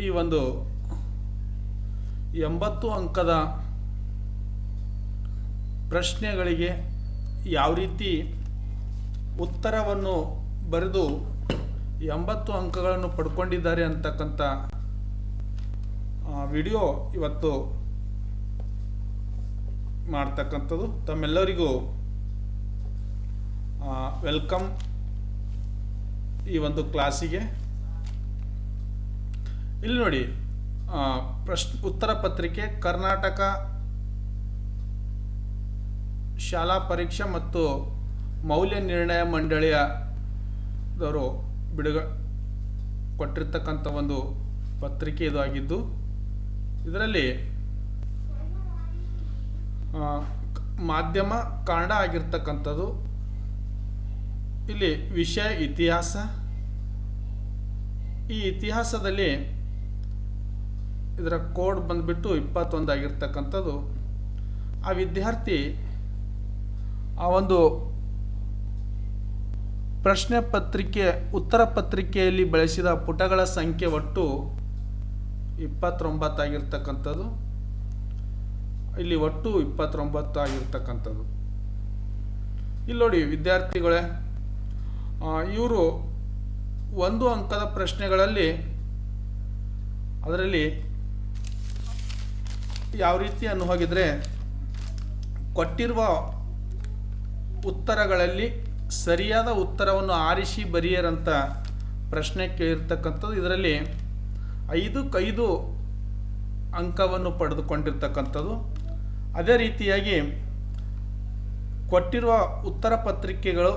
ಈ ಒಂದು ಎಂಬತ್ತು ಅಂಕದ ಪ್ರಶ್ನೆಗಳಿಗೆ ಯಾವ ರೀತಿ ಉತ್ತರವನ್ನು ಬರೆದು ಎಂಬತ್ತು ಅಂಕಗಳನ್ನು ಪಡ್ಕೊಂಡಿದ್ದಾರೆ ಅಂತಕ್ಕಂಥ ವಿಡಿಯೋ ಇವತ್ತು ಮಾಡ್ತಕ್ಕಂಥದ್ದು. ತಮ್ಮೆಲ್ಲರಿಗೂ ವೆಲ್ಕಮ್ ಈ ಒಂದು ಕ್ಲಾಸಿಗೆ. ಇಲ್ಲಿ ನೋಡಿ ಪ್ರಶ್, ಉತ್ತರ ಪತ್ರಿಕೆ, ಕರ್ನಾಟಕ ಶಾಲಾ ಪರೀಕ್ಷೆ ಮತ್ತು ಮೌಲ್ಯ ನಿರ್ಣಯ ಮಂಡಳಿಯದವರು ಬಿಡುಗ ಕೊಟ್ಟಿರ್ತಕ್ಕಂಥ ಒಂದು ಪತ್ರಿಕೆ ಇದು ಆಗಿದ್ದು, ಇದರಲ್ಲಿ ಮಾಧ್ಯಮ ಕನ್ನಡ ಆಗಿರ್ತಕ್ಕಂಥದ್ದು. ಇಲ್ಲಿ ವಿಷಯ, ಇತಿಹಾಸ. ಈ ಇತಿಹಾಸದಲ್ಲಿ ಇದರ ಕೋಡ್ ಬಂದುಬಿಟ್ಟು ಇಪ್ಪತ್ತೊಂದು ಆಗಿರ್ತಕ್ಕಂಥದ್ದು. ಆ ವಿದ್ಯಾರ್ಥಿ ಆ ಒಂದು ಪ್ರಶ್ನೆ ಪತ್ರಿಕೆ, ಉತ್ತರ ಪತ್ರಿಕೆಯಲ್ಲಿ ಬಳಸಿದ ಪುಟಗಳ ಸಂಖ್ಯೆ ಒಟ್ಟು ಇಪ್ಪತ್ತೊಂಬತ್ತಾಗಿರ್ತಕ್ಕಂಥದ್ದು ಇಲ್ಲಿ ಒಟ್ಟು ಇಪ್ಪತ್ತೊಂಬತ್ತು ಆಗಿರ್ತಕ್ಕಂಥದ್ದು. ಇಲ್ಲಿ ನೋಡಿ ವಿದ್ಯಾರ್ಥಿಗಳೇ ಇವರು ಒಂದು ಅಂಕದ ಪ್ರಶ್ನೆಗಳಲ್ಲಿ ಅದರಲ್ಲಿ ಯಾವ ರೀತಿ ಅನ್ನು ಹೋಗಿದ್ರೆ ಕೊಟ್ಟಿರುವ ಉತ್ತರಗಳಲ್ಲಿ ಸರಿಯಾದ ಉತ್ತರವನ್ನು ಆರಿಸಿ ಬರೆಯರಂತ ಪ್ರಶ್ನೆ ಕೇಳಿರ್ತಕ್ಕಂಥದ್ದು. ಇದರಲ್ಲಿ ಐದಕ್ಕೈದು ಅಂಕವನ್ನು ಪಡೆದುಕೊಂಡಿರ್ತಕ್ಕಂಥದ್ದು. ಅದೇ ರೀತಿಯಾಗಿ ಕೊಟ್ಟಿರುವ ಉತ್ತರ ಪತ್ರಿಕೆಗಳು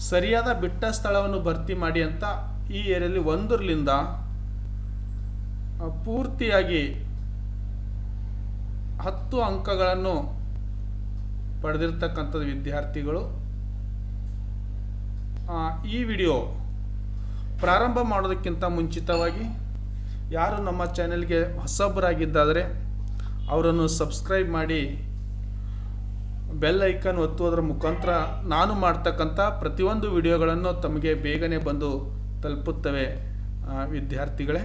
ಸರಿಯಾದ ಬಿಟ್ಟ ಸ್ಥಳವನ್ನು ಭರ್ತಿ ಮಾಡಿ ಅಂತ ಈ ಏರಿಯಲ್ಲಿ ಒಂದರಿಂದ ಆ, ಪೂರ್ತಿಯಾಗಿ ಹತ್ತು ಅಂಕಗಳನ್ನು ಪಡೆದಿರ್ತಕ್ಕಂಥದ್ದು ವಿದ್ಯಾರ್ಥಿಗಳು. ಈ ವಿಡಿಯೋ ಪ್ರಾರಂಭ ಮಾಡೋದಕ್ಕಿಂತ ಮುಂಚಿತವಾಗಿ ಯಾರು ನಮ್ಮ ಚಾನೆಲ್ಗೆ ಹೊಸಬರಾಗಿದ್ದಾದರೆ ಅವರನ್ನು ಸಬ್ಸ್ಕ್ರೈಬ್ ಮಾಡಿ. ಬೆಲ್ ಐಕನ್ ಒತ್ತುವುದರ ಮುಖಾಂತರ ನಾನು ಮಾಡ್ತಕ್ಕಂಥ ಪ್ರತಿಯೊಂದು ವಿಡಿಯೋಗಳನ್ನು ತಮಗೆ ಬೇಗನೆ ಬಂದು ತಲುಪುತ್ತವೆ ವಿದ್ಯಾರ್ಥಿಗಳೇ.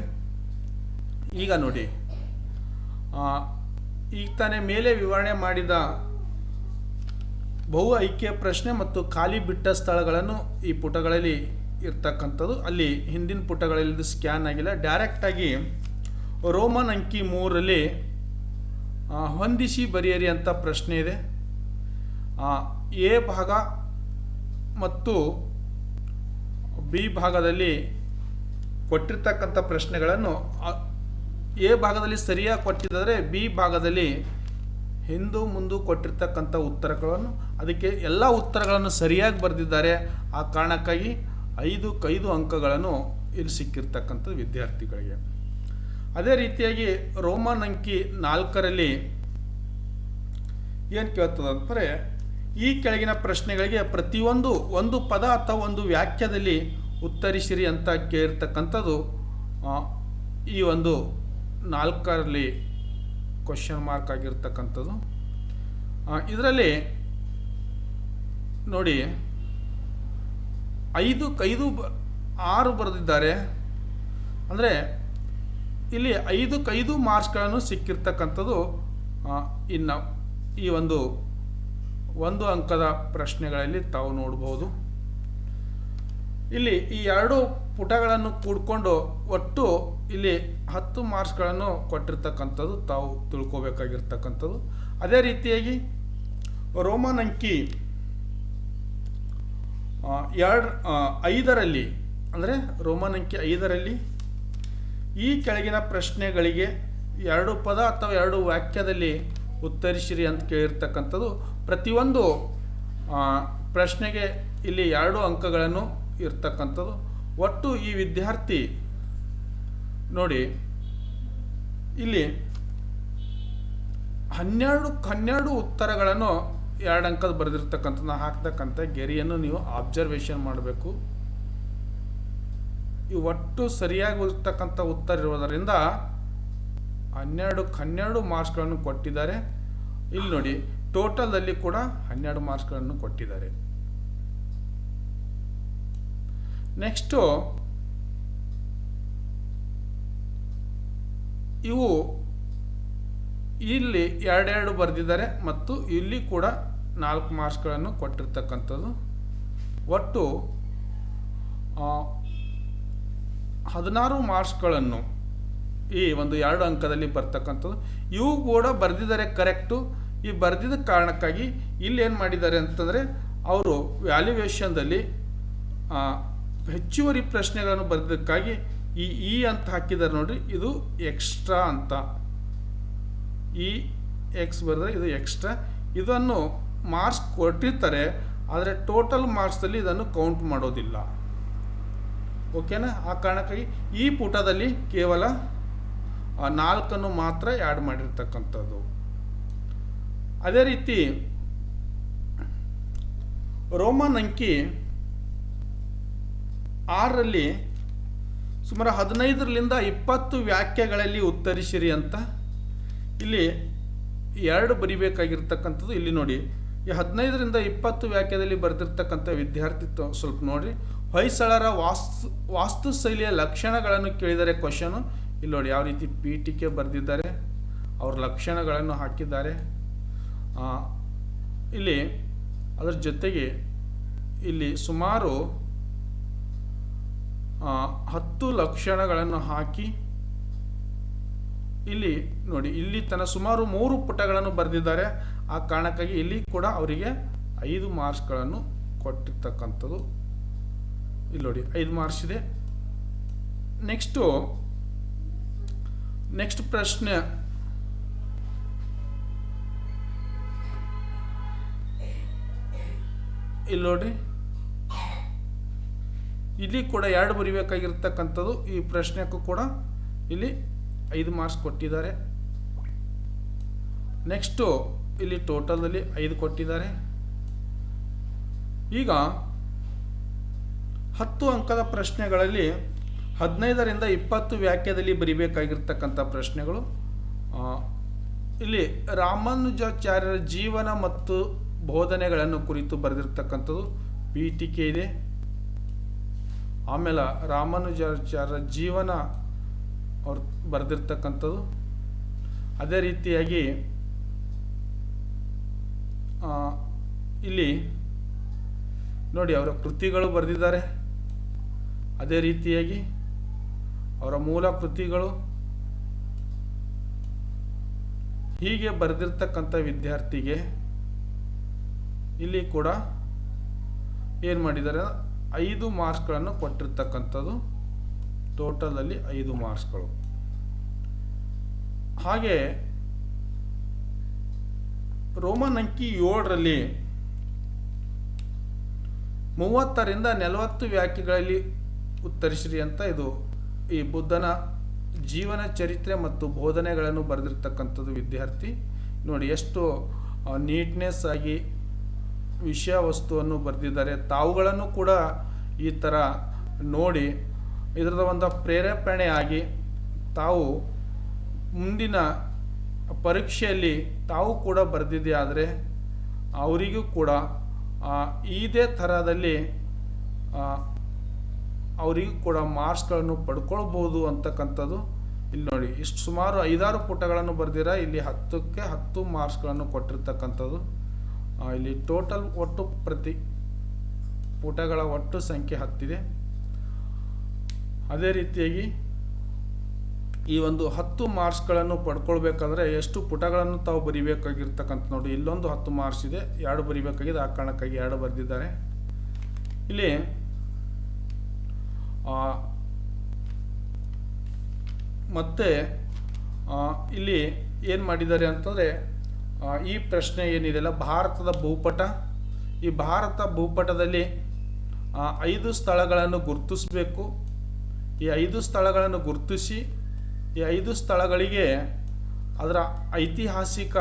ಈಗ ನೋಡಿ ಈಗ ತಾನೇ ಮೇಲೆ ವಿವರಣೆ ಮಾಡಿದ ಬಹು ಐಕ್ಯ ಪ್ರಶ್ನೆ ಮತ್ತು ಖಾಲಿ ಬಿಟ್ಟ ಸ್ಥಳಗಳನ್ನು ಈ ಪುಟಗಳಲ್ಲಿ ಇರ್ತಕ್ಕಂಥದ್ದು. ಅಲ್ಲಿ ಹಿಂದಿನ ಪುಟಗಳಲ್ಲಿ ಸ್ಕ್ಯಾನ್ ಆಗಿಲ್ಲ. ಡೈರೆಕ್ಟಾಗಿ ರೋಮನ್ ಅಂಕಿ ಮೂರಲ್ಲಿ ಹೊಂದಿಸಿ ಬರೆಯರಿ ಅಂತ ಪ್ರಶ್ನೆ ಇದೆ. ಎ ಭಾಗ ಮತ್ತು ಬಿ ಭಾಗದಲ್ಲಿ ಕೊಟ್ಟಿರ್ತಕ್ಕಂಥ ಪ್ರಶ್ನೆಗಳನ್ನು ಎ ಭಾಗದಲ್ಲಿ ಸರಿಯಾಗಿ ಕೊಟ್ಟಿದ್ದಾರೆ, ಬಿ ಭಾಗದಲ್ಲಿ ಹಿಂದೂ ಮುಂದು ಕೊಟ್ಟಿರ್ತಕ್ಕಂಥ ಉತ್ತರಗಳನ್ನು. ಅದಕ್ಕೆ ಎಲ್ಲ ಉತ್ತರಗಳನ್ನು ಸರಿಯಾಗಿ ಬರೆದಿದ್ದಾರೆ. ಆ ಕಾರಣಕ್ಕಾಗಿ ಐದು ಕೈದು ಅಂಕಗಳನ್ನು ಇಲ್ಲಿ ಸಿಕ್ಕಿರ್ತಕ್ಕಂಥ ವಿದ್ಯಾರ್ಥಿಗಳಿಗೆ. ಅದೇ ರೀತಿಯಾಗಿ ರೋಮನ್ ಅಂಕಿ ನಾಲ್ಕರಲ್ಲಿ ಏನು ಕೇಳ್ತದೆ ಅಂದರೆ ಈ ಕೆಳಗಿನ ಪ್ರಶ್ನೆಗಳಿಗೆ ಪ್ರತಿಯೊಂದು ಒಂದು ಪದ ಅಥವಾ ಒಂದು ವಾಕ್ಯದಲ್ಲಿ ಉತ್ತರಿಸಿರಿ ಅಂತ ಕೇಳಿರ್ತಕ್ಕಂಥದ್ದು ಈ ಒಂದು ನಾಲ್ಕರಲ್ಲಿ ಕ್ವಶನ್ ಮಾರ್ಕ್ ಆಗಿರ್ತಕ್ಕಂಥದ್ದು. ಇದರಲ್ಲಿ ನೋಡಿ ಐದಕ್ಕೈದು ಬ, ಆರು ಬರೆದಿದ್ದಾರೆ. ಅಂದರೆ ಇಲ್ಲಿ ಐದು ಕೈದು ಮಾರ್ಕ್ಸ್ಗಳನ್ನು ಸಿಕ್ಕಿರ್ತಕ್ಕಂಥದ್ದು ಇನ್ನು ಈ ಒಂದು ಒಂದು ಅಂಕದ ಪ್ರಶ್ನೆಗಳಲ್ಲಿ ತಾವು ನೋಡ್ಬೋದು. ಇಲ್ಲಿ ಈ ಎರಡು ಪುಟಗಳನ್ನು ಕೂಡ್ಕೊಂಡು ಒಟ್ಟು ಇಲ್ಲಿ ಹತ್ತು ಮಾರ್ಕ್ಸ್ಗಳನ್ನು ಕೊಟ್ಟಿರ್ತಕ್ಕಂಥದ್ದು ತಾವು ತಿಳ್ಕೋಬೇಕಾಗಿರ್ತಕ್ಕಂಥದ್ದು. ಅದೇ ರೀತಿಯಾಗಿ ರೋಮನ್ ಅಂಕಿ ಎರಡು ಐದರಲ್ಲಿ, ಅಂದರೆ ರೋಮನ್ ಅಂಕಿ ಐದರಲ್ಲಿ ಈ ಕೆಳಗಿನ ಪ್ರಶ್ನೆಗಳಿಗೆ ಎರಡು ಪದ ಅಥವಾ ಎರಡು ವಾಕ್ಯದಲ್ಲಿ ಉತ್ತರಿಸಿರಿ ಅಂತ ಕೇಳಿರ್ತಕ್ಕಂಥದ್ದು. ಪ್ರತಿಯೊಂದು ಪ್ರಶ್ನೆಗೆ ಇಲ್ಲಿ ಎರಡು ಅಂಕಗಳನ್ನು ಇರ್ತಕ್ಕಂಥದ್ದು. ಒಟ್ಟು ಈ ವಿದ್ಯಾರ್ಥಿ ನೋಡಿ, ಇಲ್ಲಿ ಹನ್ನೆರಡು ಹನ್ನೆರಡು ಉತ್ತರಗಳನ್ನು ಎರಡು ಅಂಕದ ಬರೆದಿರ್ತಕ್ಕಂಥದ್ದು ಹಾಕ್ತಕ್ಕಂಥ ಗೆರೆಯನ್ನು ನೀವು ಅಬ್ಸರ್ವೇಷನ್ ಮಾಡಬೇಕು. ಈ ಒಟ್ಟು ಸರಿಯಾಗಿ ಇರ್ತಕ್ಕಂಥ ಉತ್ತರ ಇರುವುದರಿಂದ ಹನ್ನೆರಡು ಹನ್ನೆರಡು ಮಾರ್ಕ್ಸ್ಗಳನ್ನು ಕೊಟ್ಟಿದ್ದಾರೆ. ಇಲ್ಲಿ ನೋಡಿ ಟೋಟಲಲ್ಲಿ ಕೂಡ ಹನ್ನೆರಡು ಮಾರ್ಕ್ಸ್ಗಳನ್ನು ಕೊಟ್ಟಿದ್ದಾರೆ. ನೆಕ್ಸ್ಟು ಇವು ಇಲ್ಲಿ ಎರಡೆರಡು ಬರೆದಿದ್ದಾರೆ ಮತ್ತು ಇಲ್ಲಿ ಕೂಡ ನಾಲ್ಕು ಮಾರ್ಕ್ಸ್ಗಳನ್ನು ಕೊಟ್ಟಿರ್ತಕ್ಕಂಥದ್ದು. ಒಟ್ಟು ಹದಿನಾರು ಮಾರ್ಕ್ಸ್ಗಳನ್ನು ಈ ಒಂದು ಎರಡು ಅಂಕದಲ್ಲಿ ಬರ್ತಕ್ಕಂಥದ್ದು. ಇವು ಕೂಡ ಬರೆದಿದ್ದಾರೆ ಕರೆಕ್ಟು. ಈ ಬರೆದಿದ್ದ ಕಾರಣಕ್ಕಾಗಿ ಇಲ್ಲಿ ಏನು ಮಾಡಿದ್ದಾರೆ ಅಂತಂದರೆ, ಅವರು ವ್ಯಾಲ್ಯುವೇಷನ್ದಲ್ಲಿ ಹೆಚ್ಚುವರಿ ಪ್ರಶ್ನೆಗಳನ್ನು ಬರೆದಕ್ಕಾಗಿ ಈ ಇ ಅಂತ ಹಾಕಿದ್ದಾರೆ ನೋಡ್ರಿ. ಇದು ಎಕ್ಸ್ಟ್ರಾ ಅಂತ. ಇ ಎಕ್ಸ್ ಬರೆದ್ರೆ ಇದು ಎಕ್ಸ್ಟ್ರಾ ಇದನ್ನು ಮಾರ್ಕ್ಸ್ ಕೊಟ್ಟಿರ್ತಾರೆ, ಆದರೆ ಟೋಟಲ್ ಮಾರ್ಕ್ಸಲ್ಲಿ ಇದನ್ನು ಕೌಂಟ್ ಮಾಡೋದಿಲ್ಲ. ಓಕೆನಾ ಆ ಕಾರಣಕ್ಕಾಗಿ ಈ ಪುಟದಲ್ಲಿ ಕೇವಲ ನಾಲ್ಕನ್ನು ಮಾತ್ರ ಆ್ಯಡ್ ಮಾಡಿರ್ತಕ್ಕಂಥದ್ದು. ಅದೇ ರೀತಿ, ರೋಮನ್ ಅಂಕಿ ಆರರಲ್ಲಿ ಸುಮಾರು ಹದಿನೈದರಿಂದ ಇಪ್ಪತ್ತು ವ್ಯಾಖ್ಯೆಗಳಲ್ಲಿ ಉತ್ತರಿಸಿರಿ ಅಂತ. ಇಲ್ಲಿ ಎರಡು ಬರಿಬೇಕಾಗಿರ್ತಕ್ಕಂಥದ್ದು ಇಲ್ಲಿ ನೋಡಿ. ಈ ಹದಿನೈದರಿಂದ ಇಪ್ಪತ್ತು ವ್ಯಾಖ್ಯದಲ್ಲಿ ಬರೆದಿರ್ತಕ್ಕಂಥ ವಿದ್ಯಾರ್ಥಿ ತ- ಸ್ವಲ್ಪ ನೋಡಿರಿ. ಹೊಯ್ಸಳರ ವಾಸ್ತು, ವಾಸ್ತುಶೈಲಿಯ ಲಕ್ಷಣಗಳನ್ನು ಕೇಳಿದರೆ ಕ್ವಶನು ಇಲ್ಲಿ ನೋಡಿ ಯಾವ ರೀತಿ ಪೀಠಿಕೆ ಬರೆದಿದ್ದಾರೆ, ಅವ್ರ ಲಕ್ಷಣಗಳನ್ನು ಹಾಕಿದ್ದಾರೆ. ಇಲ್ಲಿ ಅದರ ಜೊತೆಗೆ ಇಲ್ಲಿ ಸುಮಾರು ಹತ್ತು ಲಕ್ಷಣಗಳನ್ನು ಹಾಕಿ ಇಲ್ಲಿ ನೋಡಿ, ಇಲ್ಲಿ ತನ್ನ ಸುಮಾರು ಮೂರು ಪುಟಗಳನ್ನು ಬರೆದಿದ್ದಾರೆ. ಆ ಕಾರಣಕ್ಕಾಗಿ ಇಲ್ಲಿ ಕೂಡ ಅವರಿಗೆ ಐದು ಮಾರ್ಕ್ಸ್ಗಳನ್ನು ಕೊಟ್ಟಿರ್ತಕ್ಕಂಥದ್ದು. ಇಲ್ಲಿ ನೋಡಿ, ಐದು ಮಾರ್ಕ್ಸ್ ಇದೆ. ನೆಕ್ಸ್ಟು, ನೆಕ್ಸ್ಟ್ ಪ್ರಶ್ನೆ. ಇಲ್ಲಿ ನೋಡಿ. ಇಲ್ಲಿ ಕೂಡ ಎರಡು ಬರಿಬೇಕಾಗಿರ್ತಕ್ಕಂಥದ್ದು ಈ ಪ್ರಶ್ನೆಗೂ ಕೂಡ ಇಲ್ಲಿ ಐದು ಮಾರ್ಕ್ಸ್ ಕೊಟ್ಟಿದ್ದಾರೆ. ನೆಕ್ಸ್ಟು ಇಲ್ಲಿ ಟೋಟಲಲ್ಲಿ ಐದು ಕೊಟ್ಟಿದ್ದಾರೆ. ಈಗ ಹತ್ತು ಅಂಕದ ಪ್ರಶ್ನೆಗಳಲ್ಲಿ ಹದಿನೈದರಿಂದ ಇಪ್ಪತ್ತು ವ್ಯಾಖ್ಯದಲ್ಲಿ ಬರಿಬೇಕಾಗಿರ್ತಕ್ಕಂಥ ಪ್ರಶ್ನೆಗಳು. ಇಲ್ಲಿ ರಾಮಾನುಜಾಚಾರ್ಯರ ಜೀವನ ಮತ್ತು ಬೋಧನೆಗಳನ್ನು ಕುರಿತು ಬರೆದಿರ್ತಕ್ಕಂಥದ್ದು ಪೀಠಿಕೆ ಇದೆ. ಆಮೇಲೆ ರಾಮಾನುಜಾಚಾರ್ಯರ ಜೀವನ ಅವ್ರು ಬರೆದಿರ್ತಕ್ಕಂಥದ್ದು. ಅದೇ ರೀತಿಯಾಗಿ ಇಲ್ಲಿ ನೋಡಿ ಅವರ ಕೃತಿಗಳು ಬರೆದಿದ್ದಾರೆ. ಅದೇ ರೀತಿಯಾಗಿ ಅವರ ಮೂಲ ಕೃತಿಗಳು ಹೀಗೆ ಬರೆದಿರ್ತಕ್ಕಂಥ ವಿದ್ಯಾರ್ಥಿಗೆ ಇಲ್ಲಿ ಕೂಡ ಏನು ಮಾಡಿದ್ದಾರೆ? ಐದು ಮಾರ್ಕ್ಸ್ಗಳನ್ನು ಕೊಟ್ಟಿರ್ತಕ್ಕಂಥದ್ದು ಟೋಟಲಲ್ಲಿ ಐದು ಮಾರ್ಕ್ಸ್ಗಳು. ಹಾಗೆ ರೋಮನ್ ಅಂಕಿ ಏಳರಲ್ಲಿ ಮೂವತ್ತರಿಂದ ನಲವತ್ತು ವ್ಯಾಖ್ಯೆಗಳಲ್ಲಿ ಉತ್ತರಿಸಿರಿ ಅಂತ ಇದು ಈ ಬುದ್ಧನ ಜೀವನ ಚರಿತ್ರೆ ಮತ್ತು ಬೋಧನೆಗಳನ್ನು ಬರೆದಿರ್ತಕ್ಕಂಥದ್ದು ವಿದ್ಯಾರ್ಥಿ. ನೋಡಿ, ಎಷ್ಟು ನೀಟ್ನೆಸ್ ಆಗಿ ವಿಷಯ ವಸ್ತುವನ್ನು ಬರೆದಿದ್ದಾರೆ. ತಾವುಗಳನ್ನು ಕೂಡ ಈ ಥರ ನೋಡಿ ಇದರದ ಒಂದು ಪ್ರೇರೇಪಣೆಯಾಗಿ ತಾವು ಮುಂದಿನ ಪರೀಕ್ಷೆಯಲ್ಲಿ ತಾವು ಕೂಡ ಬರೆದಿದೆ ಆದರೆ ಅವರಿಗೂ ಕೂಡ ಇದೇ ಥರದಲ್ಲಿ ಅವರಿಗೂ ಕೂಡ ಮಾರ್ಕ್ಸ್ಗಳನ್ನು ಪಡ್ಕೊಳ್ಬೋದು ಅಂತಕ್ಕಂಥದ್ದು ಇಲ್ಲಿ ನೋಡಿ. ಇಷ್ಟು ಸುಮಾರು ಐದಾರು ಪುಟಗಳನ್ನು ಬರೆದಿರ, ಇಲ್ಲಿ ಹತ್ತಕ್ಕೆ ಹತ್ತು ಮಾರ್ಕ್ಸ್ಗಳನ್ನು ಕೊಟ್ಟಿರ್ತಕ್ಕಂಥದ್ದು. ಇಲ್ಲಿ ಟೋಟಲ್ ಒಟ್ಟು ಪ್ರತಿ ಪುಟಗಳ ಒಟ್ಟು ಸಂಖ್ಯೆ ಹತ್ತಿದೆ. ಅದೇ ರೀತಿಯಾಗಿ ಈ ಒಂದು ಹತ್ತು ಮಾರ್ಕ್ಸ್ಗಳನ್ನು ಪಡ್ಕೊಳ್ಬೇಕಾದ್ರೆ ಎಷ್ಟು ಪುಟಗಳನ್ನು ತಾವು ಬರಿಬೇಕಾಗಿರ್ತಕ್ಕಂಥ ನೋಡಿ, ಇಲ್ಲೊಂದು ಹತ್ತು ಮಾರ್ಕ್ಸ್ ಇದೆ, ಎರಡು ಬರಿಬೇಕಾಗಿದೆ, ಆ ಕಾರಣಕ್ಕಾಗಿ ಎರಡು ಬರೆದಿದ್ದಾರೆ. ಇಲ್ಲಿ ಮತ್ತೆ ಇಲ್ಲಿ ಏನು ಮಾಡಿದ್ದಾರೆ ಅಂತಂದರೆ ಈ ಪ್ರಶ್ನೆ ಏನಿದೆಯಲ್ಲ, ಭಾರತದ ಭೂಪಟ. ಈ ಭಾರತ ಭೂಪಟದಲ್ಲಿ ಐದು ಸ್ಥಳಗಳನ್ನು ಗುರುತಿಸಬೇಕು. ಈ ಐದು ಸ್ಥಳಗಳನ್ನು ಗುರುತಿಸಿ, ಈ ಐದು ಸ್ಥಳಗಳಿಗೆ ಅದರ ಐತಿಹಾಸಿಕ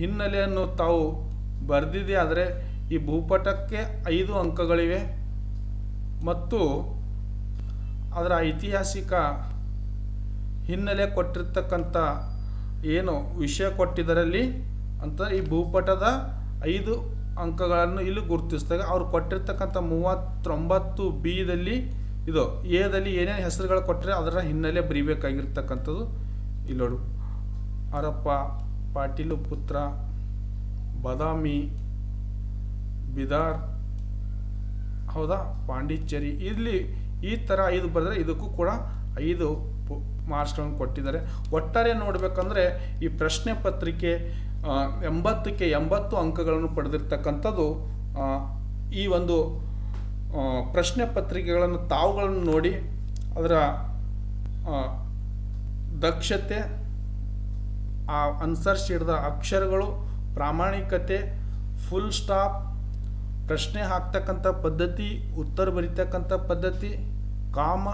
ಹಿನ್ನೆಲೆಯನ್ನು ತಾವು ಬರೆದಿದೆ. ಆದರೆ ಈ ಭೂಪಟಕ್ಕೆ ಐದು ಅಂಕಗಳಿವೆ. ಮತ್ತು ಅದರ ಐತಿಹಾಸಿಕ ಹಿನ್ನೆಲೆ ಕೊಟ್ಟಿರ್ತಕ್ಕಂಥ ಏನು ವಿಷಯ ಕೊಟ್ಟಿದ್ದರಲ್ಲಿ ಅಂತ ಈ ಭೂಪಟದ ಐದು ಅಂಕಗಳನ್ನು ಇಲ್ಲಿ ಗುರುತಿಸಿದಾಗ ಅವ್ರು ಕೊಟ್ಟಿರ್ತಕ್ಕಂಥ ಮೂವತ್ತೊಂಬತ್ತು ಬಿದಲ್ಲಿ ಇದು ಎದಲ್ಲಿ ಏನೇನು ಹೆಸರುಗಳು ಕೊಟ್ಟರೆ ಅದರ ಹಿನ್ನೆಲೆ ಬರಿಬೇಕಾಗಿರ್ತಕ್ಕಂಥದ್ದು. ಇಲ್ಲೋಡು ಅರಪ್ಪ ಪಾಟೀಲು ಪುತ್ರ, ಬದಾಮಿ, ಬಿದಾರ್, ಹೌದಾ, ಪಾಂಡಿಚೇರಿ. ಇಲ್ಲಿ ಈ ಥರ ಐದು ಬರೆದ್ರೆ ಇದಕ್ಕೂ ಕೂಡ ಐದು ಮಾರ್ಕ್ಸ್ಗಳನ್ನು ಕೊಟ್ಟಿದ್ದಾರೆ. ಒಟ್ಟಾರೆ ನೋಡಬೇಕಂದ್ರೆ ಈ ಪ್ರಶ್ನೆ ಪತ್ರಿಕೆ ಎಂಬತ್ತಕ್ಕೆ ಎಂಬತ್ತು ಅಂಕಗಳನ್ನು ಪಡೆದಿರ್ತಕ್ಕಂಥದ್ದು ಈ ಒಂದು ಪ್ರಶ್ನೆ ಪತ್ರಿಕೆಗಳನ್ನು ತಾವುಗಳನ್ನು ನೋಡಿ ಅದರ ದಕ್ಷತೆ, ಆ ಆನ್ಸರ್ ಶೀಟ್ದ ಅಕ್ಷರಗಳು, ಪ್ರಾಮಾಣಿಕತೆ, ಫುಲ್ ಸ್ಟಾಪ್, ಪ್ರಶ್ನೆ ಹಾಕ್ತಕ್ಕಂಥ ಪದ್ಧತಿ, ಉತ್ತರ ಬರಿತಕ್ಕಂಥ ಪದ್ಧತಿ, ಕಾಮ